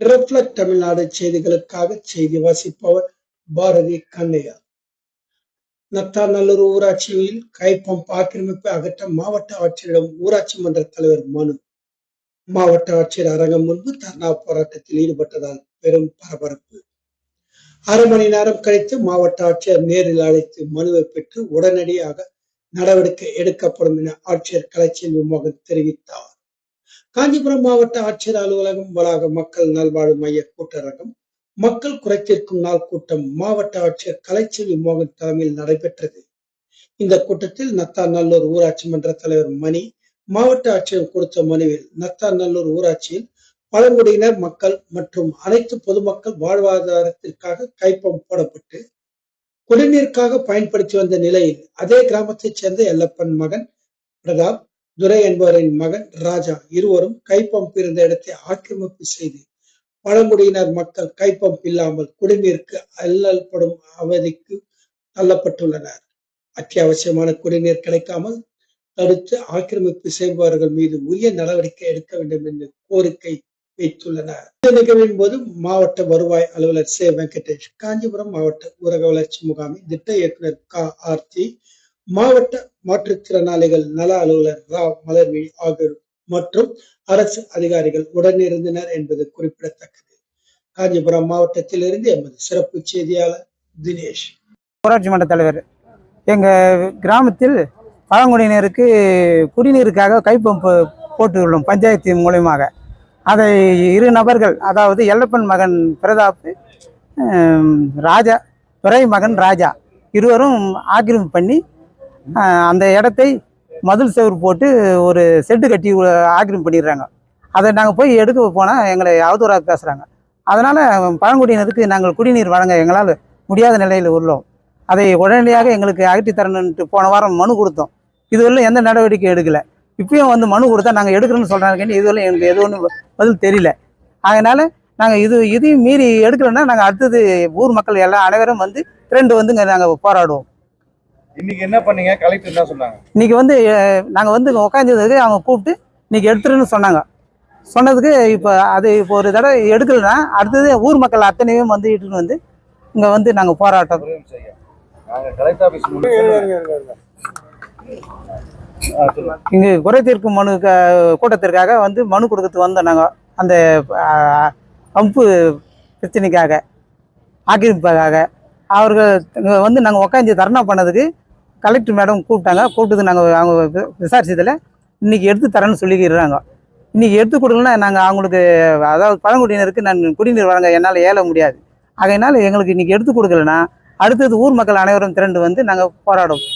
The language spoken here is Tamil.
ரிஃப்ளெக்ட் தமிழ்நாடு செய்திகளுக்காக செய்தி வாசிப்பவர் பாரதி கண்ணையா. நத்தாநல்லூர் ஊராட்சியில் கைப்பம்ப் ஆக்கிரமிப்பை அகற்ற மாவட்ட ஆட்சியரிடம் ஊராட்சி மன்ற தலைவர் மனு. மாவட்ட ஆட்சியர் அரங்கம் முன்பு தர்ணா போராட்டத்தில் ஈடுபட்டதால் பெரும் பரபரப்பு. அரை மணி நேரம் கழித்து மாவட்ட ஆட்சியர் நேரில் அழைத்து மனுவை பெற்று உடனடியாக நடவடிக்கை எடுக்கப்படும் என ஆட்சியர் கலைச்செல்வி மோகன் தெரிவித்தார். காஞ்சிபுரம் மாவட்ட ஆட்சியர் அலுவலகம் வளாக மக்கள் நல்வாழ்வு மைய கூட்டரங்கம் மக்கள் குறைத்திருக்கும் நாள் கூட்டம் மாவட்ட ஆட்சியர் கலைச்செல்வி மோகன் தலைமையில் நடைபெற்றது. இந்த கூட்டத்தில் நத்தாநல்லூர் ஊராட்சி மன்ற தலைவர் மணி மாவட்ட ஆட்சியர் கொடுத்த மனுவில் நத்தாநல்லூர் ஊராட்சியில் பழங்குடியினர் மக்கள் மற்றும் அனைத்து பொதுமக்கள் வாழ்வாதாரத்திற்காக கைப்பம் போடப்பட்டு குடிநீருக்காக பயன்படுத்தி வந்த நிலையில் அதே கிராமத்தைச் சேர்ந்த எல்லப்பன் மகன் பிரதாப் துரை என்பவரின் மகன் ராஜா இருவரும் கைப்பம்ப் இருந்த இடத்தை ஆக்கிரமிப்பு செய்து பழங்குடியினர் மக்கள் கைப்பம்ப் இல்லாமல் குடிநீருக்கு அல்லல்படும் அவதிக்கு தள்ளப்பட்டுள்ளனர். அத்தியாவசியமான குடிநீர் கிடைக்காமல் தடுத்து ஆக்கிரமிப்பு செய்பவர்கள் மீது உரிய நடவடிக்கை எடுக்க வேண்டும் என்று கோரிக்கை வைத்துள்ளனர். இந்த நிகழ்வின் போது மாவட்ட வருவாய் அலுவலர் சே வெங்கடேஷ் காஞ்சிபுரம் மாவட்ட ஊரக வளர்ச்சி முகாமின் திட்ட இயக்குனர் க ஆர்த்தி மாவட்ட மாற்றுத்திறனாளிகள் நல அலுவலர் ராவ் மலர்விழி ஆகியோர் மற்றும் அரசு அதிகாரிகள் உடனிருந்தனர் என்பது குறிப்பிடத்தக்கது. காஞ்சிபுரம் மாவட்டத்திலிருந்து எமது சிறப்பு செய்தியாளர் தினேஷ். ஊராட்சி மன்ற தலைவர் எங்கள் கிராமத்தில் பழங்குடியினருக்கு குடிநீருக்காக கைப்பம்பு போட்டுள்ளோம் பஞ்சாயத்து மூலயமாக. அதை இரு நபர்கள் அதாவது எல்லப்பன் மகன் பிரதாப் ராஜா துறை மகன் ராஜா இருவரும் ஆக்கிரமிப்பு பண்ணி அந்த இடத்தை மதில் செவுர் போட்டு ஒரு செட்டு கட்டி உ- ஆக்கிரமிப்பு பண்ணிடுறாங்க. அதை நாங்கள் போய் எடுக்க போனால் எங்களை அவதூறாக பேசுகிறாங்க அதனால் பழங்குடியினருக்கு நாங்கள் குடிநீர் வழங்க எங்களால் முடியாத நிலையில் உள்ளோம். அதை உடனடியாக எங்களுக்கு அகற்றி தரணுன்ட்டு போன வாரம் மனு கொடுத்தோம். இதுவரையும் எந்த நடவடிக்கை எடுக்கலை. இப்பயும் வந்து மனு கொடுத்தா நாங்கள் எடுக்கிறோன்னு சொல்கிறாங்க இதுவரையும் எங்களுக்கு எது ஒன்றும் பதில் தெரியல. அதனால் நாங்கள் இது இதையும் மீறி எடுக்கலைன்னா நாங்கள் அடுத்தது ஊர் மக்கள் எல்லாம் அனைவரும் வந்து திரண்டு வந்துங்க நாங்கள் போராடுவோம். இன்னைக்கு என்ன பண்ணீங்க? கலெக்டர் என்ன சொன்னாங்க? இன்னைக்கு வந்து நாங்கள் வந்து உட்காந்துருக்கு அவங்க கூப்பிட்டு இன்னைக்கு எடுத்துருன்னு சொன்னாங்க. சொன்னதுக்கு இப்போ அது இப்போ ஒரு தடவை எடுக்கலைன்னா அடுத்தது ஊர் மக்கள் அத்தனையும் வந்து இட்டுன்னு வந்து இங்கே வந்து நாங்கள் போராட்டம். ஒரே நிமிஷம் ஐயா. நாங்க கலெக்டர் ஆபீஸ் முன்னாடி ஆ, சொல்லுங்க. இங்கு குறை தீர்க்கும் மனு க- கூட்டத்திற்காக வந்து மனு கொடுக்கறதுக்கு வந்தோம் நாங்கள் அந்த பம்பு பிரச்சனைக்காக ஆக்கிரமிப்புக்காக. அவர்கள் வந்து நாங்கள் உட்காந்து தர்ணா பண்ணதுக்கு கலெக்டர் மேடம் கூப்பிட்டாங்க. கூப்பிட்டது நாங்கள் அவங்க வி- விசாரிச்சதில் இன்னைக்கு எடுத்து தரேன்னு சொல்லிக்கிறாங்க. இன்றைக்கி எடுத்து கொடுக்கலன்னா நாங்கள் அவங்களுக்கு அதாவது பழங்குடியினருக்கு நான் குடிநீர் வழங்க என்னால் ஏல முடியாது. ஆகையினால் எங்களுக்கு இன்றைக்கி எடுத்து கொடுக்கலன்னா அடுத்தது ஊர் மக்கள் அனைவரும் திரண்டு வந்து நாங்கள் போராடுவோம்.